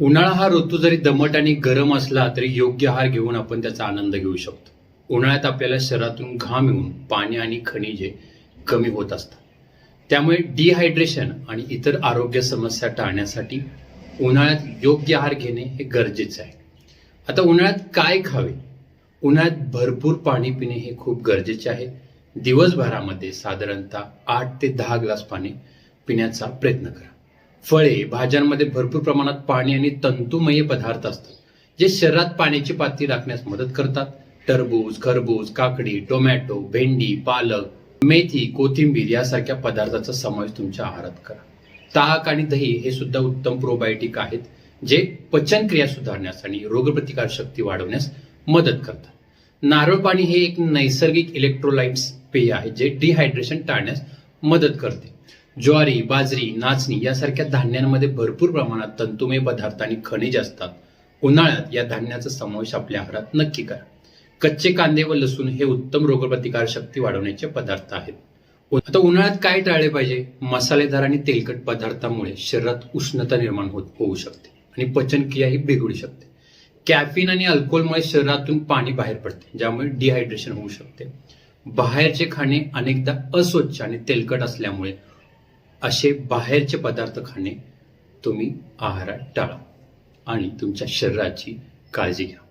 उन्हाळा हा ऋतू जरी दमट आणि गरम असला तरी योग्य आहार घेऊन आपण त्याचा आनंद घेऊ शकतो. उन्हाळ्यात आपल्याला शरीरातून घाम येऊन पाणी आणि खनिजे कमी होत असतात. त्यामुळे डिहायड्रेशन आणि इतर आरोग्य समस्या टाळण्यासाठी उन्हाळ्यात योग्य आहार घेणे हे गरजेचे आहे. आता उन्हाळ्यात काय खावे? उन्हाळ्यात भरपूर पाणी पिणे हे खूप गरजेचे आहे. दिवसभरामध्ये साधारणतः आठ ते दहा ग्लास पाणी पिण्याचा प्रयत्न करा. फळे भाज्यांमध्ये भरपूर प्रमाणात पाणी आणि तंतुमय पदार्थ असतात जे शरीरात पाण्याची पातळी राखण्यास मदत करतात. टरबूज खरबूज काकडी टोमॅटो भेंडी पालक मेथी कोथिंबीर यासारख्या पदार्थाचा समावेश तुमच्या आहारात करा. ताक आणि दही हे सुद्धा उत्तम प्रोबायोटिक आहेत जे पचनक्रिया सुधारण्यास आणि रोगप्रतिकार शक्ती वाढवण्यास मदत करतात. नारळ पाणी हे एक नैसर्गिक इलेक्ट्रोलाइट्स पेय आहे जे डिहायड्रेशन टाळण्यास मदत करते. ज्वारी बाजरी नाचणी यासारख्या धान्यांमध्ये भरपूर प्रमाणात तंतुमय पदार्थ आणि खनिज असतात. उन्हाळ्यात या धान्याचा समावेश आपल्या आहारात नक्की करा. कच्चे कांदे व लसूण हे उत्तम रोगप्रतिकार शक्ती वाढवण्याचे पदार्थ आहेत. आता उन्हाळ्यात काय टाळले पाहिजे? मसालेदार आणि तेलकट पदार्थामुळे शरीरात उष्णता निर्माण होत होऊ शकते आणि पचनक्रिया ही बिघडू शकते. कॅफिन आणि अल्कोहोलमुळे शरीरातून पाणी बाहेर पडते ज्यामुळे डिहायड्रेशन होऊ शकते. बाहेरचे खाणे अनेकदा अस्वच्छ आणि तेलकट असल्यामुळे असे बाहेरचे पदार्थ खाणे तुम्ही आहारात टाळा आणि तुमच्या शरीराची काळजी घ्या.